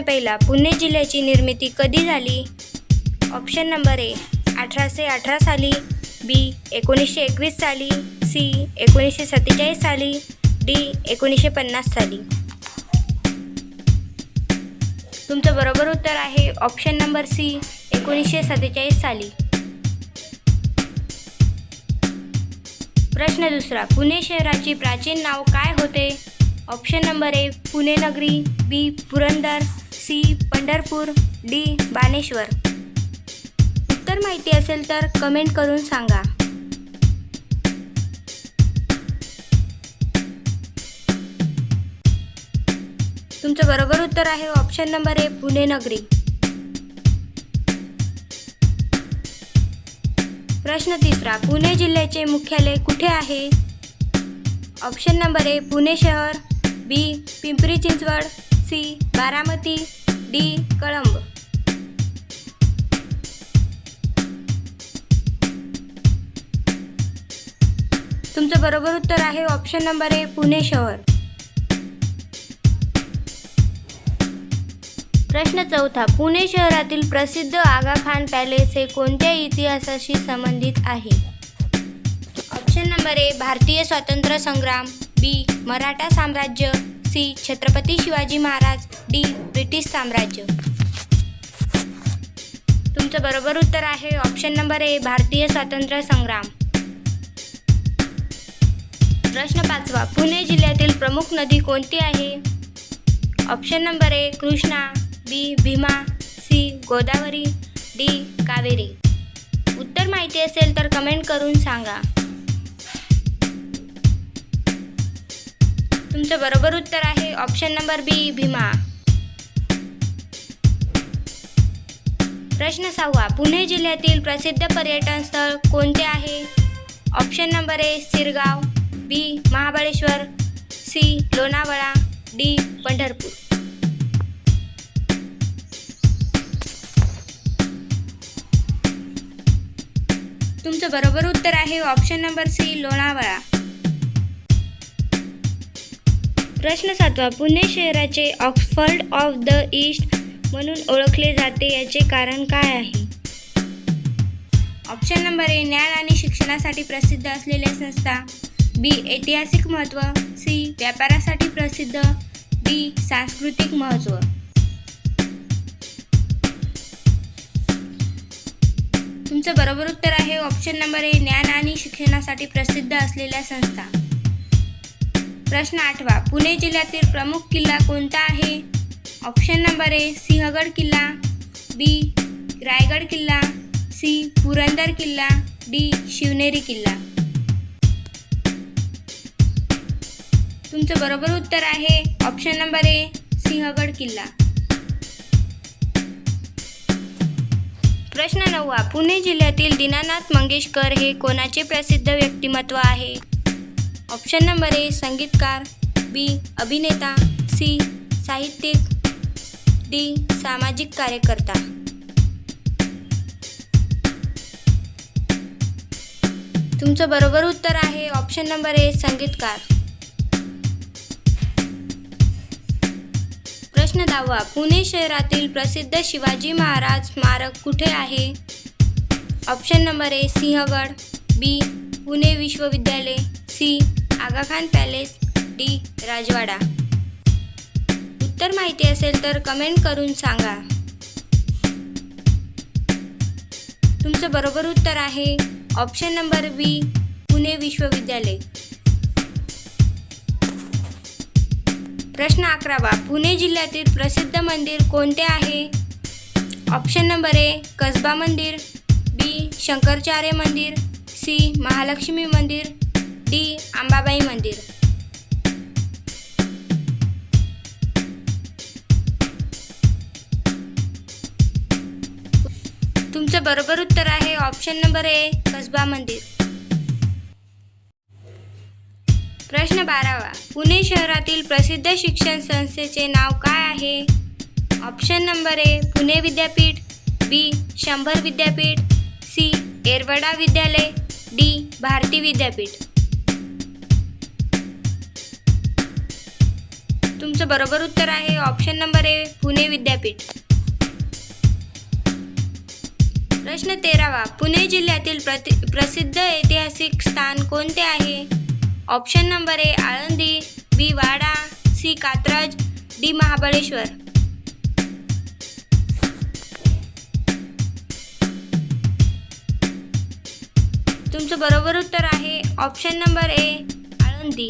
प्रश्न पहिला पुणे जिल्ह्याची निर्मिती कधी झाली? ऑप्शन नंबर ए अठराशे अठरा साली. बी एकोणीसशे एकवीस साली. सी एकोणीसशे सत्तेचाळीस साली. डी एकोणीसशे पन्नास साली. तुमचं बरोबर उत्तर आहे ऑप्शन नंबर सी एकोणीसशे सत्तेचाळीस साली. प्रश्न दुसरा पुणे शहराचे प्राचीन नाव काय होते? ऑप्शन नंबर ए पुणे नगरी. B Purandar. C Pandharpur D Baneshwar उत्तर माहिती असेल तर कमेंट करून सांगा. तुमचं बरोबर उत्तर आहे ऑप्शन नंबर ए पुणे नगरी. प्रश्न तिसरा पुणे जिल्ह्याचे मुख्यालय कुठे आहे? ऑप्शन नंबर ए पुणे शहर B Pimpri Chinchwad C Baramati D Kalamb. तुमचं बरोबर उत्तर आहे ऑप्शन नंबर ए पुणे शहर. प्रश्न चौथा पुणे शहरातील प्रसिद्ध आगा खान पॅलेस हे कोणत्या इतिहासाशी संबंधित आहे? ऑप्शन नंबर ए भारतीय स्वातंत्र्य संग्राम बी मराठा साम्राज्य C. Chhatrapati Shivaji Maharaj D. British साम्राज्य. तुमचं बरोबर उत्तर आहे. ऑप्शन नंबर ए भारतीय स्वातंत्र्य संग्राम. प्रश्न पाचवा पुणे जिल्ह्यातील प्रमुख नदी कोणती आहे? Option number A Krishna B Bhima C Godavari D Kaveri. उत्तर माहिती असेल तर कमेंट करून सांगा. तुमचं बरोबर उत्तर आहे. Option number B Bhima. प्रश्न सहावा. पुणे जिल्ह्यातील प्रसिद्ध पर्यटन स्थळ कोणते आहे? Option number A Sirgaon. B Mahabaleshwar. C Lonavala. D Pandharpur. तुमचं बरोबर उत्तर आहे. Option number C Lonavala. प्रश्न सातवा पुणे शहराचे ऑक्सफर्ड ऑफ द ईस्ट म्हणून ओळखले जाते याचे कारण काय आहे? ऑप्शन नंबर ए ज्ञान आणि शिक्षणासाठी प्रसिद्ध असलेल्या संस्था. बी ऐतिहासिक महत्त्व सी व्यापारासाठी प्रसिद्ध. डी सांस्कृतिक महत्त्व तुमचं बरोबर उत्तर आहे ऑप्शन नंबर ए ज्ञान आणि शिक्षणासाठी प्रसिद्ध असलेल्या संस्था. प्रश्न आठवा पुणे जिल्ह्यातील प्रमुख किल्ला कोणता आहे? ऑप्शन नंबर ए सिंहगड किल्ला बी रायगड किल्ला सी पुरंदर किल्ला डी शिवनेरी किल्ला. तुमचं बरोबर उत्तर आहे ऑप्शन नंबर ए सिंहगड किल्ला. प्रश्न नववा पुणे जिल्ह्यातील दीनानाथ मंगेशकर हे कोणाचे प्रसिद्ध व्यक्तिमत्व आहे? ऑप्शन नंबर ए संगीतकार बी अभिनेता सी साहित्यिक डी सामाजिक कार्यकर्ता. तुमचं बरोबर उत्तर आहे ऑप्शन नंबर ए संगीतकार. प्रश्न दहावा पुणे शहरातील प्रसिद्ध शिवाजी महाराज स्मारक कुठे आहे? Option number A Sinhagad B Pune विश्वविद्यालय सी आगाखान पॅलेस डी राजवाडा. उत्तर माहिती असेल तर कमेंट करून सांगा. तुमचं बरोबर उत्तर आहे. ऑप्शन नंबर बी पुणे विश्वविद्यालय. प्रश्न अकरावा पुणे जिल्ह्यातील प्रसिद्ध मंदिर कोणते आहे? ऑप्शन नंबर ए कसबा मंदिर बी शंकराचार्य मंदिर सी महालक्ष्मी मंदिर डी अंबाबाई मंदिर. तुमचं बरोबर उत्तर आहे ऑप्शन नंबर ए कसबा मंदिर. प्रश्न बारावा पुणे शहरातील प्रसिद्ध शिक्षण संस्थेचे नाव काय आहे? ऑप्शन नंबर ए पुणे विद्यापीठ बी शंभर विद्यापीठ सी एरवडा विद्यालय डी भारती विद्यापीठ. तुमचं बरोबर उत्तर आहे. ऑप्शन नंबर ए पुणे विद्यापीठ. प्रश्न तेरावा पुणे जिल्ह्यातील प्रति प्रसिद्ध ऐतिहासिक स्थान कोणते आहे? Option number A Alandi B Wada C Katraj D Mahabaleshwar. तुमचं बरोबर उत्तर आहे. Option number A Alandi.